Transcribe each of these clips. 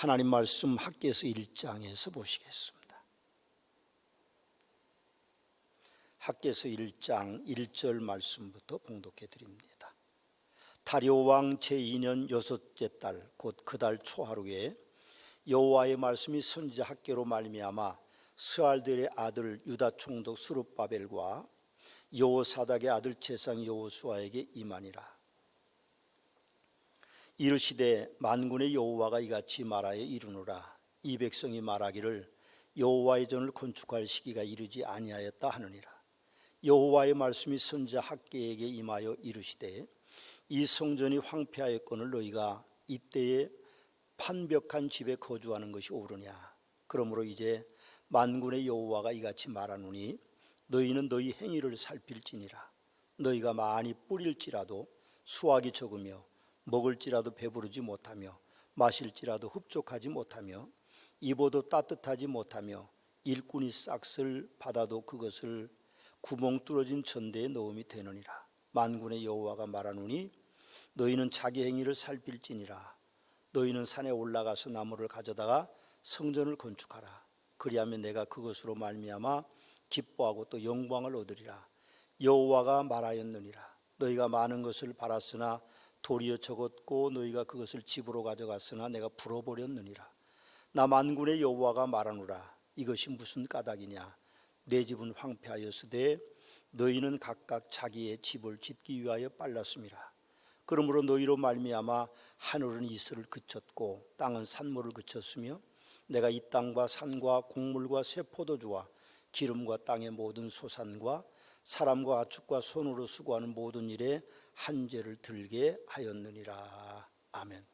하나님 말씀 학계에서 1장에서 보시겠습니다. 학계에서 1장 1절 말씀부터 봉독해 드립니다. 다리오 왕 제2년 여섯째 달 곧 그 달 초하루에 여호와의 말씀이 선지자 학계로 말미암아 스알델의 아들 유다 총독 수룹바벨과 여호사닥의 아들 제상 여호수아에게 임하니라. 이르시되 만군의 여호와가 이같이 말하여 이르노라. 이 백성이 말하기를 여호와의 전을 건축할 시기가 이르지 아니하였다 하느니라. 여호와의 말씀이 선자 학계에게 임하여 이르시되 이 성전이 황폐하였거늘 너희가 이때에 판벽한 집에 거주하는 것이 옳으냐? 그러므로 이제 만군의 여호와가 이같이 말하노니 너희는 너희 행위를 살필지니라. 너희가 많이 뿌릴지라도 수확이 적으며 먹을지라도 배부르지 못하며 마실지라도 흡족하지 못하며 입어도 따뜻하지 못하며 일꾼이 싹쓸 받아도 그것을 구멍 뚫어진 전대에 넣음이 되느니라. 만군의 여호와가 말하노니 너희는 자기 행위를 살필지니라. 너희는 산에 올라가서 나무를 가져다가 성전을 건축하라. 그리하면 내가 그것으로 말미암아 기뻐하고 또 영광을 얻으리라. 여호와가 말하였느니라. 너희가 많은 것을 바랐으나 도리어 적었고 너희가 그것을 집으로 가져갔으나 내가 불어버렸느니라. 나 만군의 여호와가 말하노라. 이것이 무슨 까닭이냐? 내 집은 황폐하였으되 너희는 각각 자기의 집을 짓기 위하여 빨랐음이라 그러므로 너희로 말미암아 하늘은 이슬을 그쳤고 땅은 산물을 그쳤으며 내가 이 땅과 산과 곡물과 새 포도주와 기름과 땅의 모든 소산과 사람과 아축과 손으로 수고하는 모든 일에 한 죄를 들게 하였느니라. 아멘.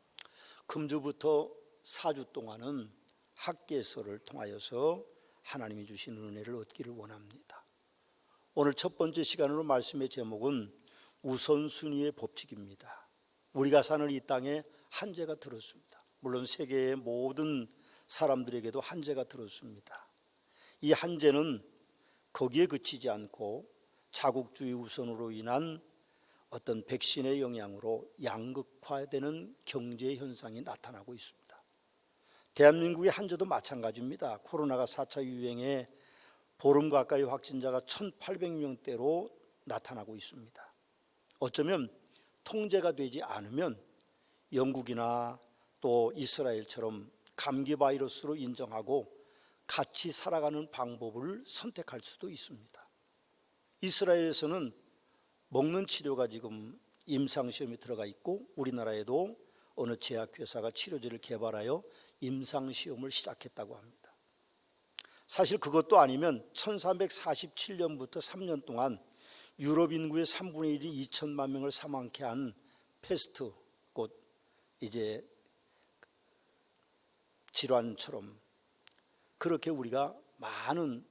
금주부터 사주 동안은 학계서를 통하여서 하나님이 주신 은혜를 얻기를 원합니다. 오늘 첫 번째 시간으로 말씀의 제목은 우선순위의 법칙입니다. 우리가 사는 이 땅에 한재가 들었습니다. 물론 세계의 모든 사람들에게도 한재가 들었습니다. 이 한재는 거기에 그치지 않고 자국주의 우선으로 인한 어떤 백신의 영향으로 양극화되는 경제 현상이 나타나고 있습니다. 대한민국의 한저도 마찬가지입니다. 코로나가 4차 유행에 보름 가까이 확진자가 1,800명대로 나타나고 있습니다. 어쩌면 통제가 되지 않으면 영국이나 또 이스라엘처럼 감기 바이러스로 인정하고 같이 살아가는 방법을 선택할 수도 있습니다. 이스라엘에서는 먹는 치료가 지금 임상 시험에 들어가 있고 우리나라에도 어느 제약 회사가 치료제를 개발하여 임상 시험을 시작했다고 합니다. 사실 그것도 아니면 1347년부터 3년 동안 유럽 인구의 3분의 1이 2천만 명을 사망케 한 패스트 곧 이제 질환처럼 그렇게 우리가 많은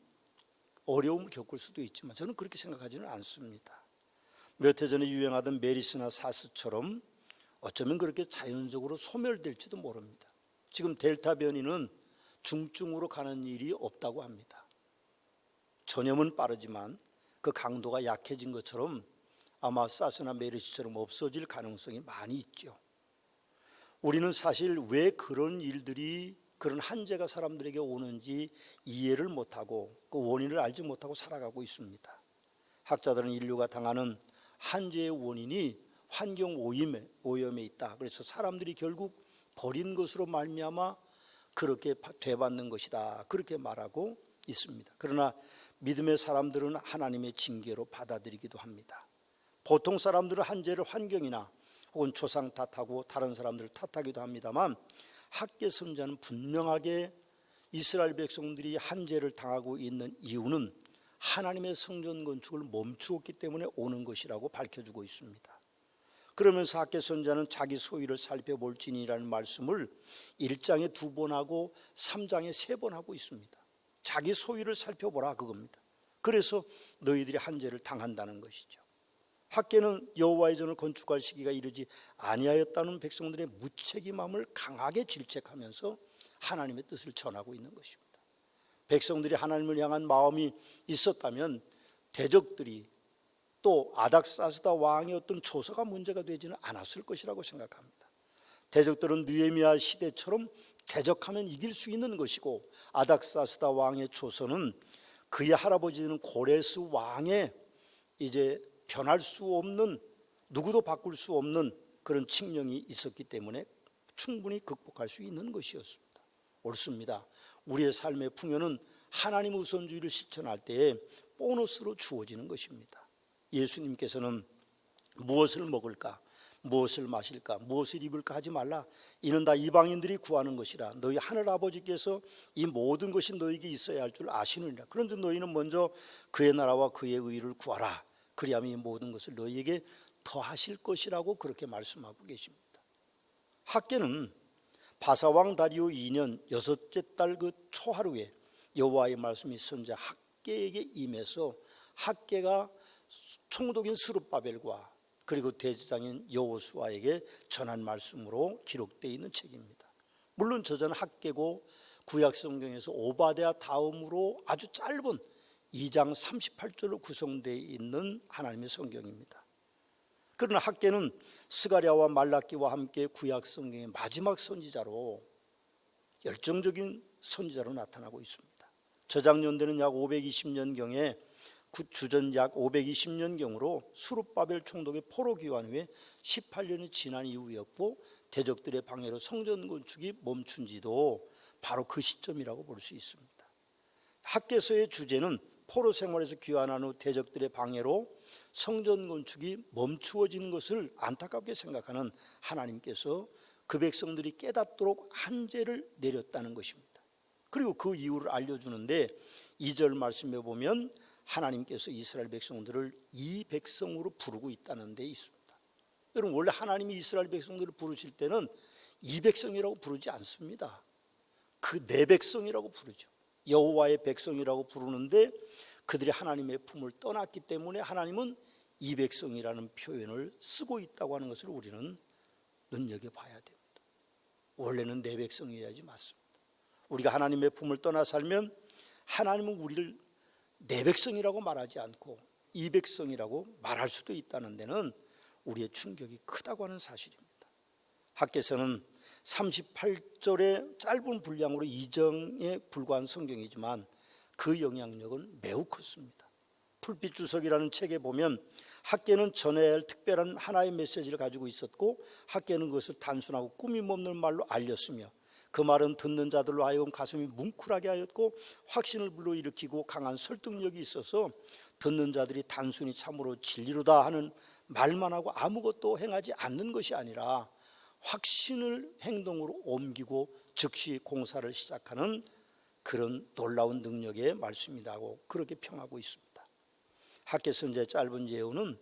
어려움을 겪을 수도 있지만 저는 그렇게 생각하지는 않습니다. 몇 해 전에 유행하던 메리스나 사스처럼 어쩌면 그렇게 자연적으로 소멸될지도 모릅니다. 지금 델타 변이는 중증으로 가는 일이 없다고 합니다. 전염은 빠르지만 그 강도가 약해진 것처럼 아마 사스나 메르시처럼 없어질 가능성이 많이 있죠. 우리는 사실 왜 그런 일들이 그런 한재가 사람들에게 오는지 이해를 못하고 그 원인을 알지 못하고 살아가고 있습니다. 학자들은 인류가 당하는 한재의 원인이 환경 오염에, 오염에 있다. 그래서 사람들이 결국 버린 것으로 말미암아 그렇게 되받는 것이다. 그렇게 말하고 있습니다. 그러나 믿음의 사람들은 하나님의 징계로 받아들이기도 합니다. 보통 사람들은 한재를 환경이나 혹은 조상 탓하고 다른 사람들을 탓하기도 합니다만 학계 선자는 분명하게 이스라엘 백성들이 한재를 당하고 있는 이유는 하나님의 성전 건축을 멈추었기 때문에 오는 것이라고 밝혀주고 있습니다. 그러면서 학계 선자는 자기 소위를 살펴볼지니라는 말씀을 1장에 두 번 하고 3장에 세 번 하고 있습니다. 자기 소위를 살펴보라 그겁니다. 그래서 너희들이 한재를 당한다는 것이죠. 학계는 여호와의 전을 건축할 시기가 이르지 아니하였다는 백성들의 무책임함을 강하게 질책하면서 하나님의 뜻을 전하고 있는 것입니다. 백성들이 하나님을 향한 마음이 있었다면 대적들이 또 아닥사스다 왕이었던 조서가 문제가 되지는 않았을 것이라고 생각합니다. 대적들은 느헤미야 시대처럼 대적하면 이길 수 있는 것이고 아닥사스다 왕의 조선은 그의 할아버지는 고레스 왕의 이제 변할 수 없는 누구도 바꿀 수 없는 그런 칙령이 있었기 때문에 충분히 극복할 수 있는 것이었습니다. 옳습니다. 우리의 삶의 풍요는 하나님 우선주의를 실천할 때에 보너스로 주어지는 것입니다. 예수님께서는 무엇을 먹을까, 무엇을 마실까, 무엇을 입을까 하지 말라. 이는 다 이방인들이 구하는 것이라. 너희 하늘 아버지께서 이 모든 것이 너에게 있어야 할 줄 아시느니라. 그런데 너희는 먼저 그의 나라와 그의 의를 구하라. 그리하면 이 모든 것을 너희에게 더하실 것이라고 그렇게 말씀하고 계십니다. 학계는 바사왕 다리오 2년 여섯째 달 그 초하루에 여호와의 말씀이 선자 학계에게 임해서 학계가 총독인 스룹바벨과 그리고 대제장인 여호수아에게 전한 말씀으로 기록되어 있는 책입니다. 물론 저자는 학계고 구약 성경에서 오바데아 다음으로 아주 짧은 2장 38절로 구성되어 있는 하나님의 성경입니다. 그러나 학계는 스가랴와 말라기와 함께 구약 성경의 마지막 선지자로 열정적인 선지자로 나타나고 있습니다. 저작년대는 약 520년경에 주전 약 520년경으로 수룹바벨 총독의 포로 귀환 후에 18년이 지난 이후였고 대적들의 방해로 성전 건축이 멈춘 지도 바로 그 시점이라고 볼 수 있습니다. 학계서의 주제는 포로 생활에서 귀환한 후 대적들의 방해로 성전 건축이 멈추어지는 것을 안타깝게 생각하는 하나님께서 그 백성들이 깨닫도록 한죄를 내렸다는 것입니다. 그리고 그 이유를 알려주는데 2절 말씀에 보면 하나님께서 이스라엘 백성들을 이 백성으로 부르고 있다는 데 있습니다. 여러분 원래 하나님이 이스라엘 백성들을 부르실 때는 이 백성이라고 부르지 않습니다. 그 내 백성이라고 부르죠. 여호와의 백성이라고 부르는데 그들이 하나님의 품을 떠났기 때문에 하나님은 이 백성이라는 표현을 쓰고 있다고 하는 것을 우리는 눈여겨 봐야 됩니다. 원래는 내 백성이어야지 맞습니다. 우리가 하나님의 품을 떠나 살면 하나님은 우리를 내 백성이라고 말하지 않고 이 백성이라고 말할 수도 있다는 데는 우리의 충격이 크다고 하는 사실입니다. 학계서는 38절의 짧은 분량으로 이정에 불과한 성경이지만 그 영향력은 매우 컸습니다. 풀빛 주석이라는 책에 보면 학계는 전해야 할 특별한 하나의 메시지를 가지고 있었고 학계는 그것을 단순하고 꾸밈 없는 말로 알렸으며 그 말은 듣는 자들로 하여금 가슴이 뭉클하게 하였고 확신을 불러일으키고 강한 설득력이 있어서 듣는 자들이 단순히 참으로 진리로다 하는 말만 하고 아무것도 행하지 않는 것이 아니라 확신을 행동으로 옮기고 즉시 공사를 시작하는 그런 놀라운 능력의 말씀이라고 그렇게 평하고 있습니다. 학계 선제 짧은 예우는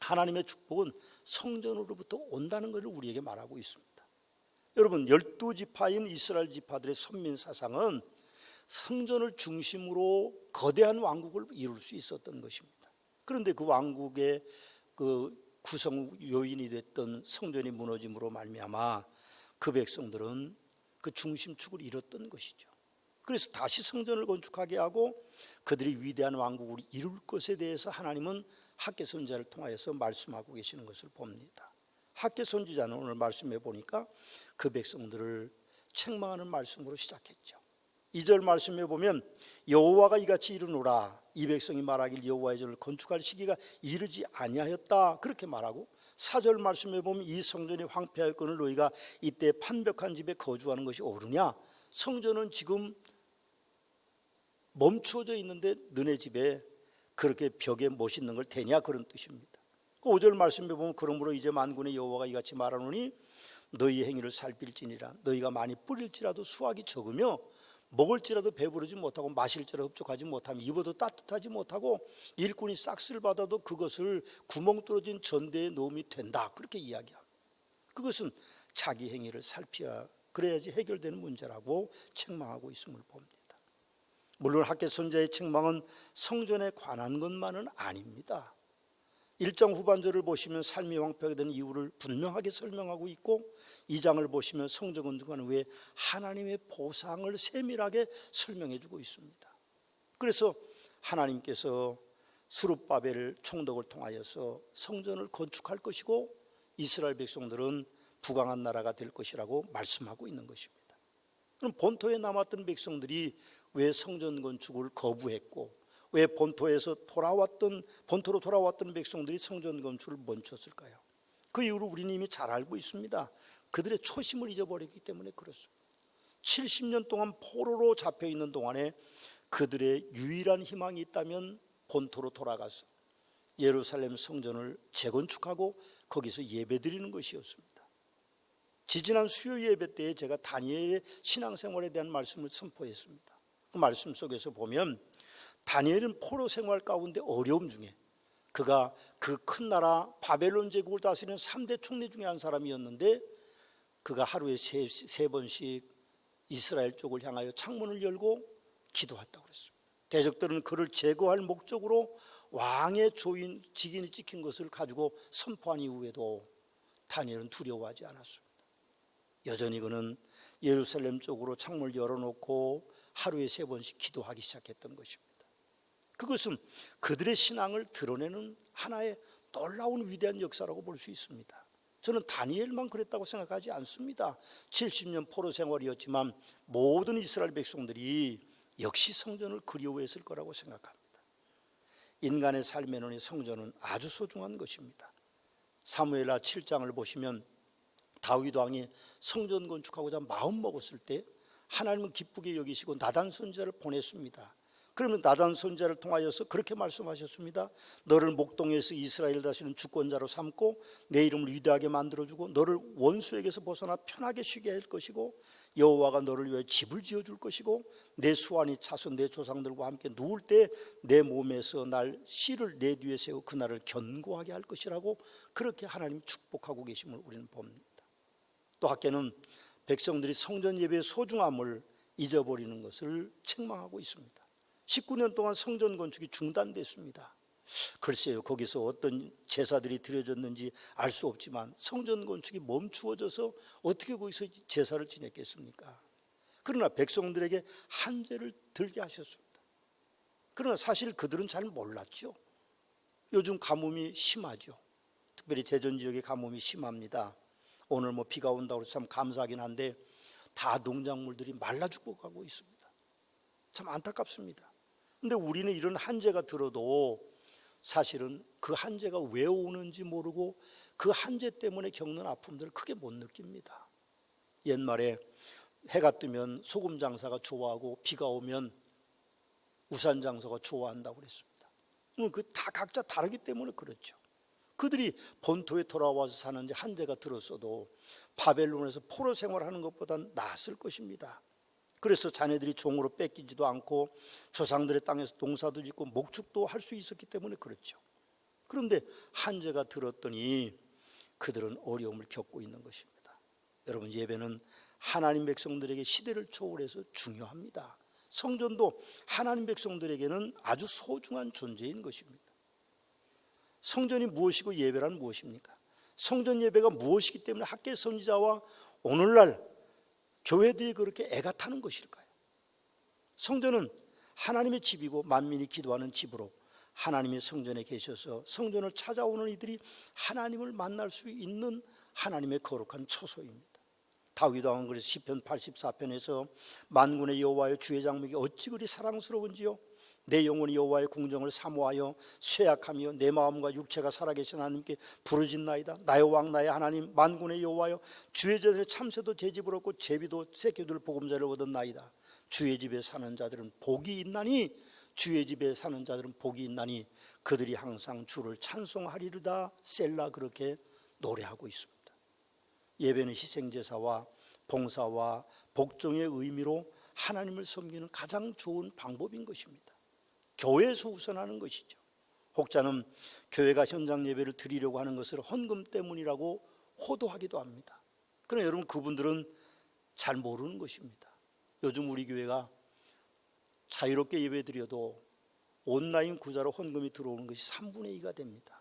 하나님의 축복은 성전으로부터 온다는 것을 우리에게 말하고 있습니다. 여러분 열두 지파인 이스라엘 지파들의 선민 사상은 성전을 중심으로 거대한 왕국을 이룰 수 있었던 것입니다. 그런데 그 왕국의 그 구성 요인이 됐던 성전이 무너짐으로 말미암아 그 백성들은 그 중심축을 잃었던 것이죠. 그래서 다시 성전을 건축하게 하고 그들이 위대한 왕국을 이룰 것에 대해서 하나님은 학계 선자를 통하여서 말씀하고 계시는 것을 봅니다. 학계 선지자는 오늘 말씀해 보니까 그 백성들을 책망하는 말씀으로 시작했죠. 2절 말씀에 보면 여호와가 이같이 이르노라 이 백성이 말하길 여호와의 전을 건축할 시기가 이르지 아니하였다 그렇게 말하고 4절 말씀에 보면 이 성전이 황폐하였거늘 너희가 이때 판벽한 집에 거주하는 것이 옳으냐 성전은 지금 멈추어져 있는데 너네 집에 그렇게 벽에 멋있는 걸 대냐 그런 뜻입니다. 그 5절 말씀에 보면 그러므로 이제 만군의 여호와가 이같이 말하노니 너희 행위를 살필지니라 너희가 많이 뿌릴지라도 수확이 적으며 먹을지라도 배부르지 못하고 마실지라도 흡족하지 못하며 입어도 따뜻하지 못하고 일꾼이 싹쓸 받아도 그것을 구멍 뚫어진 전대에 넣음이 된다 그렇게 이야기합니다. 그것은 자기 행위를 살피야 그래야지 해결되는 문제라고 책망하고 있음을 봅니다. 물론 학계 선자의 책망은 성전에 관한 것만은 아닙니다. 일장 후반절을 보시면 삶이 황폐하게 된 이유를 분명하게 설명하고 있고 이 장을 보시면 성전 건축한 후에 하나님의 보상을 세밀하게 설명해 주고 있습니다. 그래서 하나님께서 수룹바벨 총독을 통하여서 성전을 건축할 것이고 이스라엘 백성들은 부강한 나라가 될 것이라고 말씀하고 있는 것입니다. 그럼 본토에 남았던 백성들이 왜 성전 건축을 거부했고 왜 본토에서 돌아왔던 본토로 돌아왔던 백성들이 성전 건축을 멈췄을까요? 그 이유를 우리는 이미 잘 알고 있습니다. 그들의 초심을 잊어버렸기 때문에 그렇습니다. 70년 동안 포로로 잡혀 있는 동안에 그들의 유일한 희망이 있다면 본토로 돌아가서 예루살렘 성전을 재건축하고 거기서 예배드리는 것이었습니다. 지지난 수요 예배 때에 제가 다니엘의 신앙생활에 대한 말씀을 선포했습니다. 그 말씀 속에서 보면 다니엘은 포로 생활 가운데 어려움 중에 그가 그 큰 나라 바벨론 제국을 다스리는 3대 총리 중에 한 사람이었는데 그가 하루에 세, 세 번씩 이스라엘 쪽을 향하여 창문을 열고 기도했다고 그랬습니다. 대적들은 그를 제거할 목적으로 왕의 조인 직인이 찍힌 것을 가지고 선포한 이후에도 다니엘은 두려워하지 않았습니다. 여전히 그는 예루살렘 쪽으로 창문을 열어놓고 하루에 세 번씩 기도하기 시작했던 것입니다. 그것은 그들의 신앙을 드러내는 하나의 놀라운 위대한 역사라고 볼 수 있습니다. 저는 다니엘만 그랬다고 생각하지 않습니다. 70년 포로 생활이었지만 모든 이스라엘 백성들이 역시 성전을 그리워했을 거라고 생각합니다. 인간의 삶에는 이 성전은 아주 소중한 것입니다. 사무엘하 7장을 보시면 다윗 왕이 성전 건축하고자 마음 먹었을 때 하나님은 기쁘게 여기시고 나단 선지자를 보냈습니다. 그러면 나단 선지자를 통하여서 그렇게 말씀하셨습니다. 너를 목동에서 이스라엘 다시는 주권자로 삼고 내 이름을 위대하게 만들어 주고 너를 원수에게서 벗어나 편하게 쉬게 할 것이고 여호와가 너를 위해 집을 지어 줄 것이고 내 수완이 차서 내 조상들과 함께 누울 때 내 몸에서 날 씨를 내 뒤에 세워 그날을 견고하게 할 것이라고 그렇게 하나님 축복하고 계심을 우리는 봅니다. 또 학계는 백성들이 성전 예배의 소중함을 잊어버리는 것을 책망하고 있습니다. 19년 동안 성전 건축이 중단됐습니다. 글쎄요, 거기서 어떤 제사들이 드려졌는지 알 수 없지만 성전 건축이 멈추어져서 어떻게 거기서 제사를 지냈겠습니까? 그러나 백성들에게 한죄를 들게 하셨습니다. 그러나 사실 그들은 잘 몰랐죠. 요즘 가뭄이 심하죠. 특별히 대전 지역의 가뭄이 심합니다. 오늘 뭐 비가 온다고 해서 참 감사하긴 한데 다 농작물들이 말라 죽어가고 있습니다. 참 안타깝습니다. 근데 우리는 이런 한재가 들어도 사실은 그 한재가 왜 오는지 모르고 그 한재 때문에 겪는 아픔들을 크게 못 느낍니다. 옛말에 해가 뜨면 소금 장사가 좋아하고 비가 오면 우산 장사가 좋아한다고 그랬습니다. 그 다 각자 다르기 때문에 그렇죠. 그들이 본토에 돌아와서 사는지 한재가 들었어도 바벨론에서 포로 생활하는 것보단 나았을 것입니다. 그래서 자녀들이 종으로 뺏기지도 않고 조상들의 땅에서 동사도 짓고 목축도 할 수 있었기 때문에 그렇죠. 그런데 한재가 들었더니 그들은 어려움을 겪고 있는 것입니다. 여러분 예배는 하나님 백성들에게 시대를 초월해서 중요합니다. 성전도 하나님 백성들에게는 아주 소중한 존재인 것입니다. 성전이 무엇이고 예배란 무엇입니까? 성전 예배가 무엇이기 때문에 학계 선지자와 오늘날 교회들이 그렇게 애가 타는 것일까요? 성전은 하나님의 집이고 만민이 기도하는 집으로 하나님의 성전에 계셔서 성전을 찾아오는 이들이 하나님을 만날 수 있는 하나님의 거룩한 처소입니다. 다윗 왕은 그래서 시편 84편에서 만군의 여호와의 주의 장막이 어찌 그리 사랑스러운지요 내 영혼이 여호와의 궁정을 사모하여 쇠약하며 내 마음과 육체가 살아계신 하나님께 부르짖나이다. 나의 왕 나의 하나님 만군의 여호와여 주의 전에 참새도 제 집을 얻고 제비도 새끼들 보금자를 얻었나이다. 주의 집에 사는 자들은 복이 있나니 주의 집에 사는 자들은 복이 있나니 그들이 항상 주를 찬송하리르다. 셀라 그렇게 노래하고 있습니다. 예배는 희생제사와 봉사와 복종의 의미로 하나님을 섬기는 가장 좋은 방법인 것입니다 교회에서 우선하는 것이죠. 혹자는 교회가 현장 예배를 드리려고 하는 것을 헌금 때문이라고 호도하기도 합니다. 그러나 여러분 그분들은 잘 모르는 것입니다. 요즘 우리 교회가 자유롭게 예배 드려도 온라인 구자로 헌금이 들어오는 것이 3분의 2가 됩니다.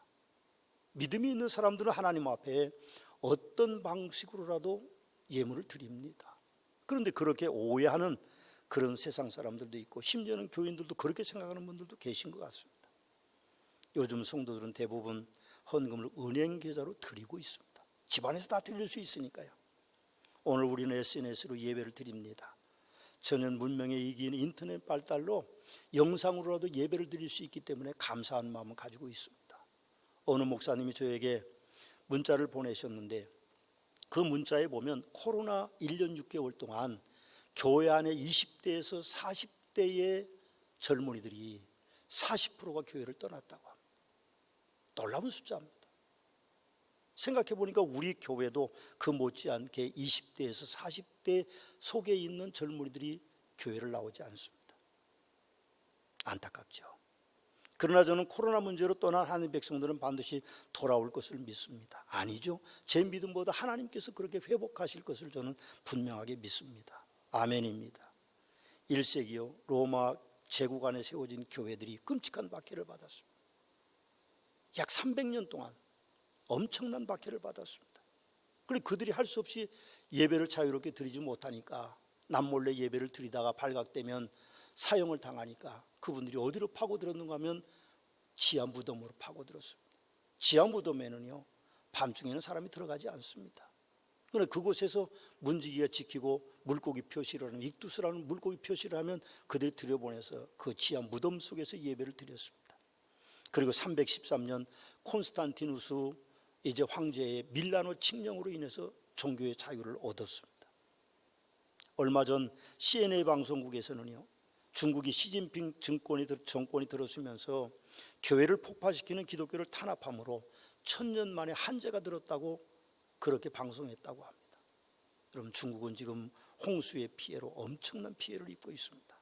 믿음이 있는 사람들은 하나님 앞에 어떤 방식으로라도 예물을 드립니다. 그런데 그렇게 오해하는 그런 세상 사람들도 있고 심지어는 교인들도 그렇게 생각하는 분들도 계신 것 같습니다. 요즘 성도들은 대부분 헌금을 은행 계좌로 드리고 있습니다. 집안에서 다 드릴 수 있으니까요. 오늘 우리는 SNS로 예배를 드립니다. 전현 문명의 이기인 인터넷 발달로 영상으로라도 예배를 드릴 수 있기 때문에 감사한 마음을 가지고 있습니다. 어느 목사님이 저에게 문자를 보내셨는데 그 문자에 보면 코로나 1년 6개월 동안 교회 안에 20대에서 40대의 젊은이들이 40%가 교회를 떠났다고 합니다. 놀라운 숫자입니다. 생각해 보니까 우리 교회도 그 못지않게 20대에서 40대 속에 있는 젊은이들이 교회를 나오지 않습니다. 안타깝죠. 그러나 저는 코로나 문제로 떠난 하나님 백성들은 반드시 돌아올 것을 믿습니다. 아니죠. 제 믿음보다 하나님께서 그렇게 회복하실 것을 저는 분명하게 믿습니다. 아멘입니다. 1세기요 로마 제국 안에 세워진 교회들이 끔찍한 박해를 받았습니다. 약 300년 동안 엄청난 박해를 받았습니다. 그리고 그들이 할 수 없이 예배를 자유롭게 드리지 못하니까 남몰래 예배를 드리다가 발각되면 사형을 당하니까 그분들이 어디로 파고들었는가 하면 지하 무덤으로 파고들었습니다. 지하 무덤에는요 밤중에는 사람이 들어가지 않습니다. 그러나 그곳에서 문지기가 지키고 물고기 표시를 하는 익두스라는 물고기 표시를 하면 그들이 들여보내서 그 지하 무덤 속에서 예배를 드렸습니다. 그리고 313년 콘스탄티누스 이제 황제의 밀라노 칙령으로 인해서 종교의 자유를 얻었습니다. 얼마 전 CNA 방송국에서는요. 중국이 시진핑 정권이, 들- 정권이 들어서면서 교회를 폭파시키는 기독교를 탄압함으로 천년 만에 한재가 들었다고 그렇게 방송했다고 합니다. 여러분 중국은 지금 홍수의 피해로 엄청난 피해를 입고 있습니다.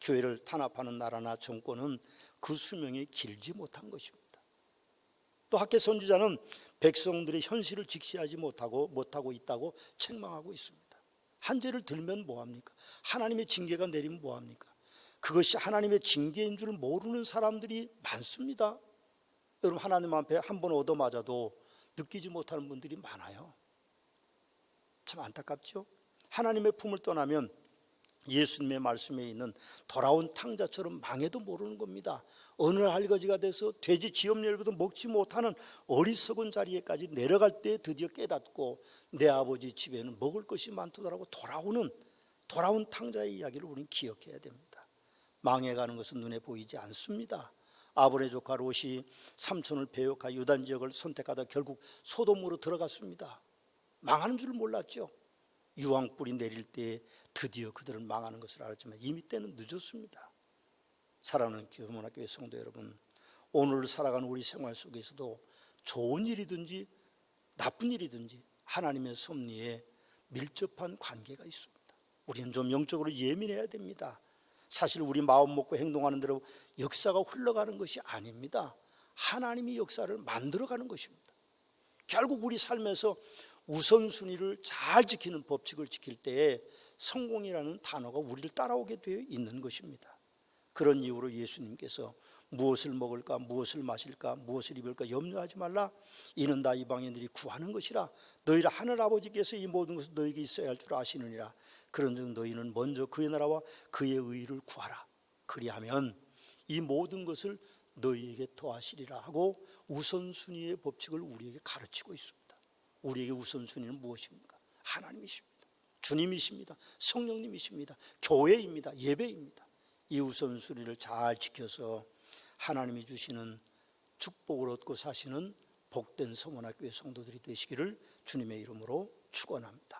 교회를 탄압하는 나라나 정권은 그 수명이 길지 못한 것입니다. 또 학계 선지자는 백성들의 현실을 직시하지 못하고 못하고 있다고 책망하고 있습니다. 한 죄를 들면 뭐 합니까? 하나님의 징계가 내리면 뭐 합니까? 그것이 하나님의 징계인 줄 모르는 사람들이 많습니다. 여러분 하나님 앞에 한 번 얻어 맞아도 느끼지 못하는 분들이 많아요. 참 안타깝죠? 하나님의 품을 떠나면 예수님의 말씀에 있는 돌아온 탕자처럼 망해도 모르는 겁니다. 어느 할거지가 돼서 돼지 지엄열보도 먹지 못하는 어리석은 자리에까지 내려갈 때 드디어 깨닫고 내 아버지 집에는 먹을 것이 많더라고 돌아오는 돌아온 탕자의 이야기를 우리는 기억해야 됩니다. 망해가는 것은 눈에 보이지 않습니다. 아브의 조카 롯이 삼촌을 배역하 유단 지역을 선택하다 결국 소돔으로 들어갔습니다. 망하는 줄 몰랐죠. 유황불이 내릴 때 드디어 그들은 망하는 것을 알았지만 이미 때는 늦었습니다. 사랑하는 교문학교의 성도 여러분, 오늘 살아가는 우리 생활 속에서도 좋은 일이든지 나쁜 일이든지 하나님의 섭리에 밀접한 관계가 있습니다. 우리는 좀 영적으로 예민해야 됩니다. 사실 우리 마음 먹고 행동하는 대로 역사가 흘러가는 것이 아닙니다. 하나님이 역사를 만들어가는 것입니다. 결국 우리 삶에서 우선순위를 잘 지키는 법칙을 지킬 때에 성공이라는 단어가 우리를 따라오게 되어 있는 것입니다. 그런 이유로 예수님께서 무엇을 먹을까, 무엇을 마실까, 무엇을 입을까 염려하지 말라. 이는 다 이방인들이 구하는 것이라. 너희라 하늘 아버지께서 이 모든 것을 너에게 있어야 할 줄 아시느니라. 그런즉 너희는 먼저 그의 나라와 그의 의를 구하라. 그리하면 이 모든 것을 너희에게 더하시리라 하고 우선순위의 법칙을 우리에게 가르치고 있습니다. 우리에게 우선순위는 무엇입니까? 하나님이십니다. 주님이십니다. 성령님이십니다. 교회입니다. 예배입니다. 이 우선순위를 잘 지켜서 하나님이 주시는 축복을 얻고 사시는 복된 성원학교의 성도들이 되시기를 주님의 이름으로 축원합니다.